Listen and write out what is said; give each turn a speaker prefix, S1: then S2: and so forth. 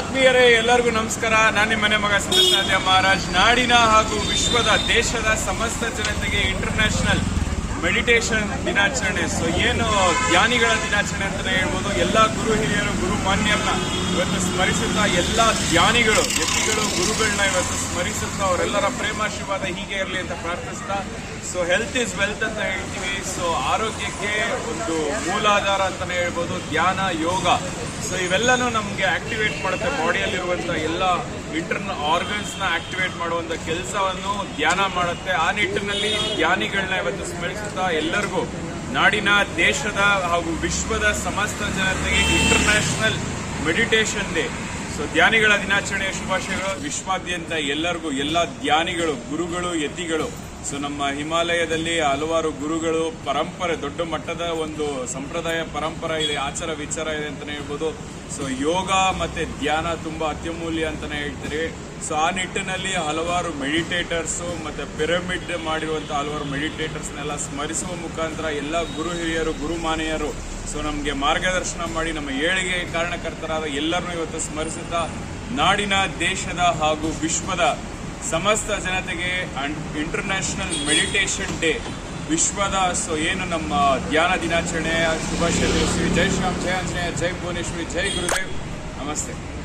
S1: ಆತ್ಮೀಯರೇ, ಎಲ್ಲರಿಗೂ ನಮಸ್ಕಾರ. ನಾನು ನಿಮ್ಮನೆ ಮಗ ಸಂದರ್ಶನ ಮಹಾರಾಜ್. ನಾಡಿನ ಹಾಗೂ ವಿಶ್ವದ ದೇಶದ ಸಮಸ್ತ ಜನತೆಗೆ ಇಂಟರ್ನ್ಯಾಷನಲ್ ಮೆಡಿಟೇಷನ್ ದಿನಾಚರಣೆ. ಸೊ ಏನು ಧ್ಯಾನಿಗಳ ದಿನಾಚರಣೆ ಅಂತಲೇ ಹೇಳ್ಬೋದು. ಎಲ್ಲ ಗುರು ಹಿರಿಯರು, ಗುರು ಮಾನ್ಯರನ್ನ ಇವತ್ತು ಸ್ಮರಿಸುತ್ತಾ ಎಲ್ಲ ಧ್ಯಾನಿಗಳು ಯತಿಗಳು ಗುರುಗಳನ್ನ ಇವತ್ತು ಸ್ಮರಿಸುತ್ತಾ ಅವರೆಲ್ಲರ ಪ್ರೇಮಾಶೀರ್ವಾದ ಹೀಗೆ ಇರಲಿ ಅಂತ ಪ್ರಾರ್ಥಿಸ್ತಾ. ಸೊ ಹೆಲ್ತ್ ಇಸ್ ವೆಲ್ತ್ ಅಂತ ಹೇಳ್ತೀವಿ. ಸೊ ಆರೋಗ್ಯಕ್ಕೆ ಒಂದು ಮೂಲಾಧಾರ ಅಂತಾನೆ ಹೇಳ್ಬೋದು. ಧ್ಯಾನ, ಯೋಗ. ಸೊ ಇವೆಲ್ಲನೂ ನಮಗೆ ಆಕ್ಟಿವೇಟ್ ಮಾಡುತ್ತೆ. ಬಾಡಿಯಲ್ಲಿರುವಂಥ ಎಲ್ಲ ಇಂಟರ್ನಲ್ ಆರ್ಗನ್ಸ್ನ ಆಕ್ಟಿವೇಟ್ ಮಾಡುವಂಥ ಕೆಲಸವನ್ನು ಧ್ಯಾನ ಮಾಡುತ್ತೆ. ಆ ನಿಟ್ಟಿನಲ್ಲಿ ಧ್ಯಾನಿಗಳನ್ನ ಇವತ್ತು ಸ್ಮರಿಸುತ್ತಾ ಎಲ್ಲರಿಗೂ ನಾಡಿನ ದೇಶದ ಹಾಗೂ ವಿಶ್ವದ ಸಮಸ್ತ ಜನತೆಗೆ ಇಂಟರ್ನ್ಯಾಷನಲ್ ಮೆಡಿಟೇಷನ್ ಡೇ ಸೊ ಧ್ಯಾನಿಗಳ ದಿನಾಚರಣೆಯ ಶುಭಾಶಯಗಳು. ವಿಶ್ವಾದ್ಯಂತ ಎಲ್ಲರಿಗೂ ಎಲ್ಲ ಧ್ಯಾನಿಗಳು, ಗುರುಗಳು, ಯತಿಗಳು. ಸೊ, ನಮ್ಮ ಹಿಮಾಲಯದಲ್ಲಿ ಹಲವಾರು ಗುರುಗಳು, ಪರಂಪರೆ, ದೊಡ್ಡ ಮಟ್ಟದ ಒಂದು ಸಂಪ್ರದಾಯ, ಪರಂಪರೆ ಇದೆ, ಆಚಾರ ವಿಚಾರ ಇದೆ ಅಂತಲೇ ಹೇಳ್ಬೋದು. ಸೊ, ಯೋಗ ಮತ್ತೆ ಧ್ಯಾನ ತುಂಬಾ ಅತ್ಯಮೂಲ್ಯ ಅಂತಾನೆ ಹೇಳ್ತೀರಿ. ಸೊ, ಆ ನಿಟ್ಟಿನಲ್ಲಿ ಹಲವಾರು ಮೆಡಿಟೇಟರ್ಸ್ ಮತ್ತೆ ಪಿರಮಿಡ್ ಮಾಡಿರುವಂಥ ಹಲವಾರು ಮೆಡಿಟೇಟರ್ಸ್ನೆಲ್ಲ ಸ್ಮರಿಸುವ ಮುಖಾಂತರ ಎಲ್ಲ ಗುರು ಹಿರಿಯರು ಗುರುಮಾನೆಯರು ಸೊ, ನಮಗೆ ಮಾರ್ಗದರ್ಶನ ಮಾಡಿ, ನಮ್ಮ ಏಳಿಗೆ ಕಾರಣಕರ್ತರಾದ ಎಲ್ಲರನ್ನೂ ಇವತ್ತು ಸ್ಮರಿಸುತ್ತಾ, ನಾಡಿನ ದೇಶದ ಹಾಗೂ ವಿಶ್ವದ ಸಮಸ್ತ ಜನತೆಗೆ ಇಂಟರ್ನ್ಯಾಷನಲ್ ಮೆಡಿಟೇಷನ್ ಡೇ ವಿಶ್ವದ ಸೊ ಏನು ನಮ್ಮ ಧ್ಯಾನ ದಿನಾಚರಣೆ ಶುಭಾಶಯ ಶ್ರೀ ಜೈ ಶ್ರೀರಾಮ್ ಜೈ ಆಂಜನೇಯ, ಜೈ ಭುವನೇಶ್ವರಿ, ಜೈ ಗುರುದೇವ್. ನಮಸ್ತೆ.